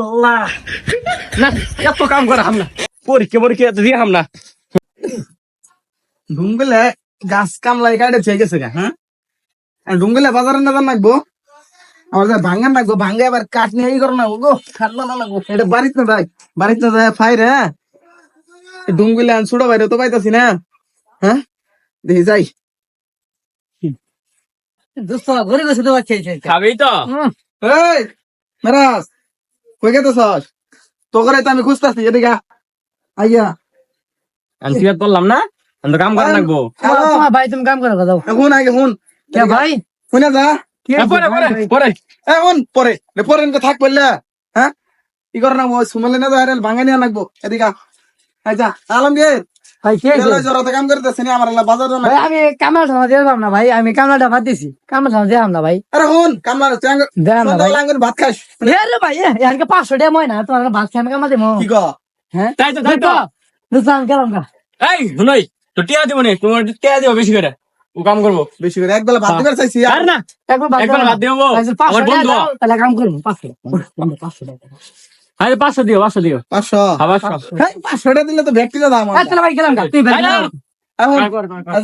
আল্লাহ না এত কাম করে হামনা পরীক্ষা পরীক্ষা এত দিয়ে হামনা ডুঙ্গলে গাছ কামলাই কাটে চেয়ে গেছে গা হ্যাঁ আর ডুঙ্গলে বাজারে না নাকবো আমার যা ভাঙ্গান নাকবো ভাঙ্গে আবার কাঠ নিয়ে ই করে না গো খাট না নাকবো এটা বাড়িতে না ভাই বাড়িতে না যায় ফাই রে ডুঙ্গলে আন ছুড়ো বাইরে তো পাইতাছি না হ্যাঁ দেখি যাই দোস্ত ঘরে বসে তো বাচ্চা খেলছে খাবেই তো এই মেরাজ কই গেতেছস? তো করে তো আমি খুঁজতাছি এদিকে আইয়া। আমি ঠিক বললাম না? আমি তো কাম করে তোমার ভাই তুমি কাম করো দাও এখন আগে হুন কে ভাই? শুনে যা। পরে পরে পরে। এখন পরে। রে পরে এনকে থাক বললে। হ্যাঁ? কি করে না ওই সুমালে না ভাঙা নিয়ে লাগবো। এদিকে। আচ্ছা আলমগীর আমি কামলা সময় দিলাম না ভাই আমি কামলাটা ভাত দিছি। কামলা দিলাম না ভাই। আরে হুন কামলার চাঙ্গ না ভাই। ভাত খাস। রে ভাই এখানকে পাঁচশো টাকা ময় না তোমার ভাত খাই আমি কামলা দেবো কি গো হ্যাঁ? তাই তো তাই তো। দোস্ত গেলাম গা এই শুনই তো টিয়া দিব নি তোমার টিয়া দিব বেশি করে। ও কাম করব। বেশি করে এক ভাত দিবার চাইছি আর না। একবার ভাত একবার ভাত দিব পাঁচশো আমার বন্ধু। তাহলে কাম করব পাঁচশো পাঁচশো টাকা। আরে পাঁচশো দিও পাঁচশো দিও। পাঁচশো। হ্যাঁ পাঁচশো। টাকা দিলে তো ব্যক্তি দাম হ্যাঁ তাহলে ভাই গেলাম তুই ভাই এখন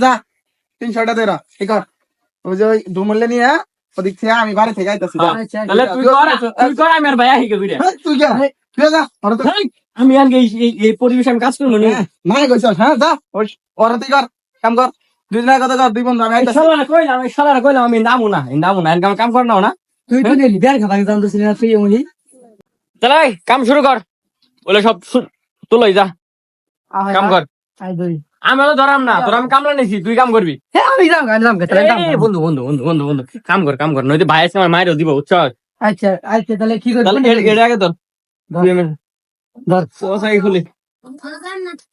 যা তিনশো টাকা দে ঠিক আছে ওই যে ওই ডুমলে নিয়ে ওদিক থেকে আমি বাড়ি থেকে আইতাছি। যা। আচ্ছা তাহলে তুই কর তুই কর আমি আর ভাই আহি কে বুঝে হেই, তুই যা তুই যা ওরা তো আমি আর এই এই- এই পরিবেশ আমি কাজ করব নি হ্যাঁ, নাই কইছ হ্যাঁ যা ওই তুই কর কাম কর। দুই কথা কর দুই বন্ধু আমি আইতাছি। শালারা কইলাম এই শালারা কইলাম আমি নামু না নামু না কাম কর না। তুই তো দাম তুই এই, কাম শুরু কর। বলে সব তুলই যা। কাম কর। আই ধরি। আমি তো ধরাম না তোর আমি কামলা নিছি তুই কাম করবি। আমি যাম আমি যাম বন্ধু বন্ধু বন্ধু বন্ধু বন্ধু কাম কর কাম কর নইতে ভাই আজকে আমার মায়েরও দিব বুঝছ? আচ্ছা আচ্ছা তাহলে কি করবি? তাহলে এর আগে মিনিট ধর। পোসাই খুলি।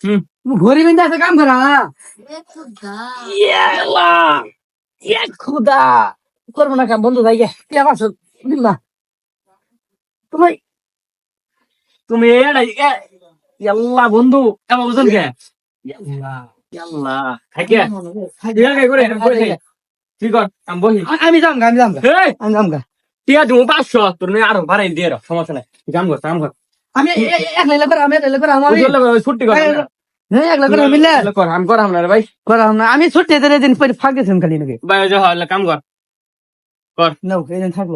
হুম। ঘড়ি বিন্দা আছে কাম করা খুদা। করব না কাম বন্ধু ভাই কে পাঁচশো দিন না তোমার তুমি এড়া ইয়াল্লা বন্ধু এমন বুঝুন কে আমি যাম আমি যাম আমি যাম তুমি পাঁচশো তোর আরও দিয়ে সমস্যা নাই। আমি এক লাইলা করে। আমি এক লাইলা করে আমি ছুটি কর আমি ছুটি দিন ফাঁক দিয়েছিলাম খালি নাকি। কাম কর। থাকল।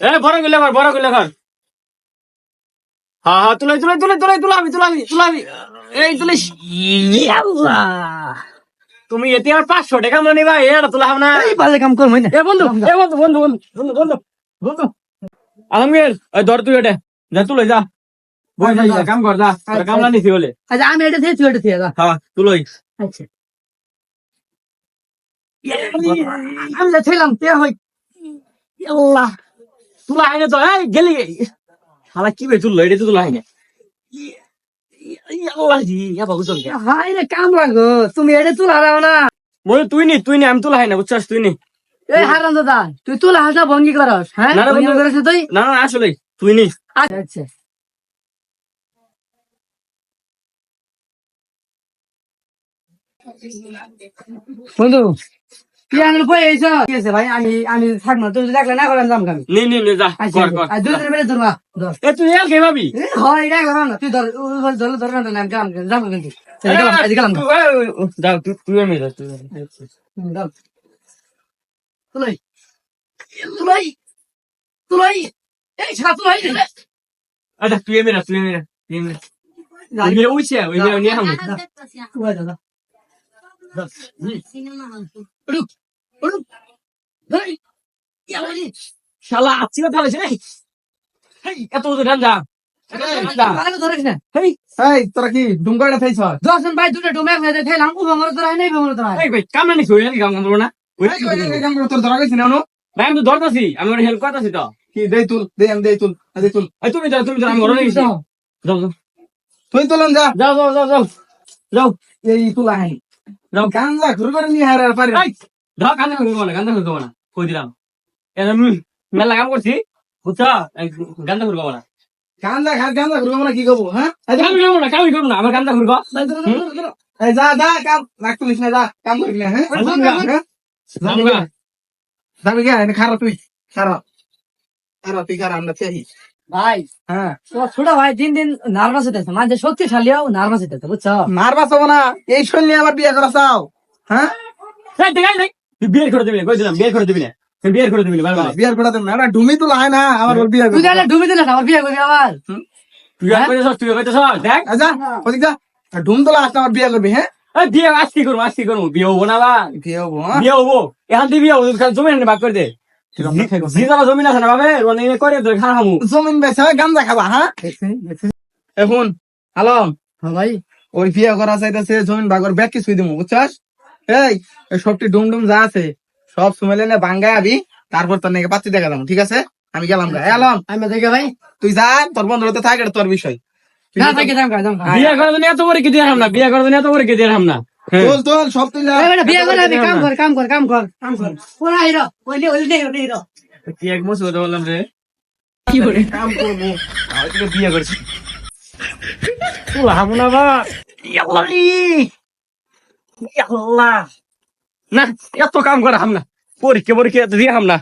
এ বড় গুলে কর বড় গুলে কর। হ্যাঁ হ্যাঁ তুলাই তুলাই তুলাই তুলাই তুলাবি তুলাবি তুলাবি। এই তুলিস। তুমি এতে আর পাঁচশো টাকা মনে ভাই এটা তুলা হবে না এই বাজে কাম করব না? এ বন্ধু এ বন্ধু বন্ধু বন্ধু বন্ধু বন্ধু আলমগীর ওই ধর তুই এটা। যা তুলে যা। বই যা, যা, কাম কর যা। কামলা নিছি বলে। আচ্ছা আমি এটা দিয়ে তুই এটা দিয়ে যা। হ্যাঁ তুলই আচ্ছা। আমি যা ছিলাম তে হই আল্লাহ তুলা আইনে তো এই গেলি শালা কি বে তুললো এটা তো তুলা আইনে আল্লাহ জি ইয়া বাবু চল হাই রে কাম লাগো। তুমি এটা তুলা দাও না। মই তুই নি তুই নি আমি তুলা হয় না বুঝছস? তুই নি। এই হারাম দাদা তুই তুলা হাসা ভঙ্গি করস হ্যাঁ? না, না, ভঙ্গি। করস তুই? না না আসলে তুই নি। আচ্ছা। বন্ধু আঙুল পয়ে এসছ ঠিক আছে ভাই? আমি আমি থাক না তুই দেখলে না করেন যাম আমি নি নি নি যা আচ্ছা কর কর আর দুই দিন বেড়ে ধরবা ধর। এ তুই এল কে ভাবি? হয় এটা গেলাম না। তুই ধর ধর ধর না আমি যাম যাম কিন্তু এই গেলাম এই গেলাম। না। তুই তুই আমি যা তুই হুম, যাও। তুলাই। তুলাই। তুলাই। এই ছাড়া তুলাই। আচ্ছা তুই আমি না তুই আমি না তুই আমি না ওই মেয়ে উঠছে ওই মেয়ে নিয়ে হামু দাদা উড়ুক উড়ুক ধরে ইয়ালি শালা আছি না এত তো তোরা কি ডুঙ্গাটা থাইছ দশজন ভাই দুটো ডুমে খেতে খেলাম ও ভাঙর তোরা নাই ভাঙর তোরা কামনা নি কাম করব না তোর ধরা গেছি না ভাই আমি তো হেল্প করতাছি তো কি দেই তুল দেই তুল দেই তুল তুমি যাও তুমি যাও আমি ঘরে নিছি যাও যাও যা যাও যাও যাও যাও এই তুলা হাই গাঞ্জা ঘুরে করে নিয়ে হারার পারে ধর কান্দা করব না কান্দা করব না কই দিলাম? মেলা কাম করছি। বুঝছ? গান্দা করব না। গাঞ্জা খার গাঞ্জা ঘুরে মানে কি করব হ্যাঁ? কামি করব না কামি করব না আমার কান্দা করব এই যা যা কাম রাখ তুলিস না যা কাম করিস না হ্যাঁ? আমগা। হ্যাঁ? আমগা। যাবি কে এনে খারাপ তুই খারাপ আর আমরা ফেরি ভাই হ্যাঁ। ছোট ভাই দিন দিন নার্ভাস হইতেছে মানে শক্তিশালীও নার্ভাস হইতেছে বুঝছ? নার্ভাস হব না এই শৈলী আবার বিয়ে করা চাও হ্যাঁ? এই দেখাই নাই তুই বিয়ে করে দিবি কইছিলাম বিয়ে করে দিবি না তুই বিয়ে করে দিবি না করে দেন না ডুমি তো লাই না আবার ওর বিয়ে তুই তাহলে ডুবে দিলে না, আমার বিয়ে করবি আবার? তুই আর কইতেছস তুই কইতেছস দেখ। আচ্ছা ওদিক যা ডুম তো লাস্ট আমার বিয়ে করবি হ্যাঁ? এই বিয়ে আজকে করব আজকে করব বিয়ে হব না বা বিয়ে হব হ্যাঁ? বিয়ে হব এখান থেকে বিয়ে হব জমি ভাগ করে দে। জমিন আছে না বাবে মানে করে তোর খা খামু। জমিন বেচা গামজা খাবা হ্যাঁ এখন আলম। হ্যাঁ ভাই। ওই বিয়ে করা চাইতেছে জমিন বাগর ব্যাগ কিছুই দিমু বুঝছস? এই সবটি ডুম ডুম যা আছে সব সুমেলে নে বাঙ্গায় আবি তারপর তোর নাকি পাচ্ছি দেখা যাব ঠিক আছে? আমি গেলাম গা। আলম আমি দেখে ভাই। তুই যা তোর বন্ধুর তো থাকে তোর বিষয়। তুই না থেকে দাম দাম বিয়ে করার জন্য এত করে কি দিয়ে হাম না বিয়ে করার জন্য এত করে কি দিয়ে হাম না তোল তোল সব তুই। বিয়ে করে আমি কাম কর কাম কর কাম কর কাম কর। ওরা হিরো ওইলে ওইলে হিরো কি এক মাস হতে বললাম রে? কি করে কাম করব। আমি তোকে বিয়ে করছি। হামু না বা। ইয়াল্লা রে। ইয়াল্লা না এত কাম করে হাম না পরীক্ষা পরীক্ষা এত দিয়ে হাম না